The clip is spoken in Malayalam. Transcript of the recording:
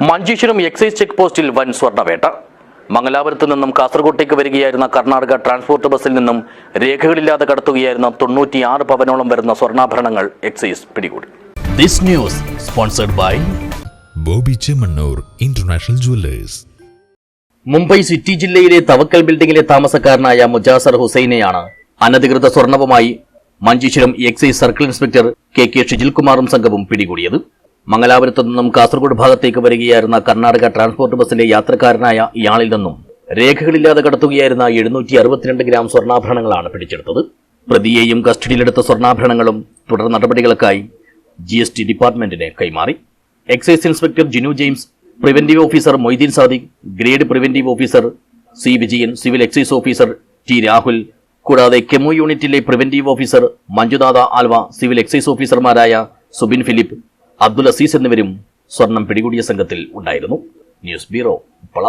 മഞ്ചേശ്വരം എക്സൈസ് ചെക്ക് പോസ്റ്റിൽ വൻ സ്വർണവേട്ട മംഗലാപുരത്ത് നിന്നും കാസർഗോട്ടേക്ക് വരികയായിരുന്ന കർണാടക ട്രാൻസ്പോർട്ട് ബസ്സിൽ നിന്നും രേഖകളില്ലാതെ കടത്തുകയായിരുന്ന തൊണ്ണൂറ്റിയാറ് പവനോളം വരുന്ന സ്വർണാഭരണങ്ങൾ എക്സൈസ് പിടികൂടി. This news sponsored by Bobby Chemmanur international jewellers. Mumbai city ജില്ലയിലെ തവക്കൽ ബിൽഡിംഗിലെ താമസക്കാരനായ മുജാസർ ഹുസൈനെയാണ് അനധികൃത സ്വർണവുമായി Manjeshwaram excise circle inspector K K ഷിജിൽകുമാറും സംഘവും പിടികൂടിയത്. മംഗലാപുരത്തു നിന്നും കാസർഗോഡ് ഭാഗത്തേക്ക് വരികയായിരുന്ന കർണാടക ട്രാൻസ്പോർട്ട് ബസ്സിലെ യാത്രക്കാരനായ ഇയാളിൽ നിന്നും രേഖകളില്ലാതെ കടത്തുകയായിരുന്ന എഴുന്നൂറ്റി അറുപത്തിരണ്ട് ഗ്രാം സ്വർണാഭരണങ്ങളാണ് പിടിച്ചെടുത്തത്. പ്രതിയെയും കസ്റ്റഡിയിലെടുത്ത സ്വർണാഭരണങ്ങളും തുടർ നടപടികൾക്കായി ജി എസ് ടി ഡിപ്പാർട്ട്മെന്റിന് കൈമാറി. Excise inspector Jinu James preventive officer Moideen Sadiq grade preventive officer C Vijayan civil excise officer T Rahul കൂടാതെ കെമു യൂണിറ്റിലെ preventive officer Manjunatha Alva civil excise ഓഫീസർമാരായ സുബിൻ ഫിലിപ്പ് അബ്ദുൽ അസീസ് എന്നിവരും സ്വർണം പിടികൂടിയ സംഘത്തിൽ ഉണ്ടായിരുന്നു. News bureau Uppala.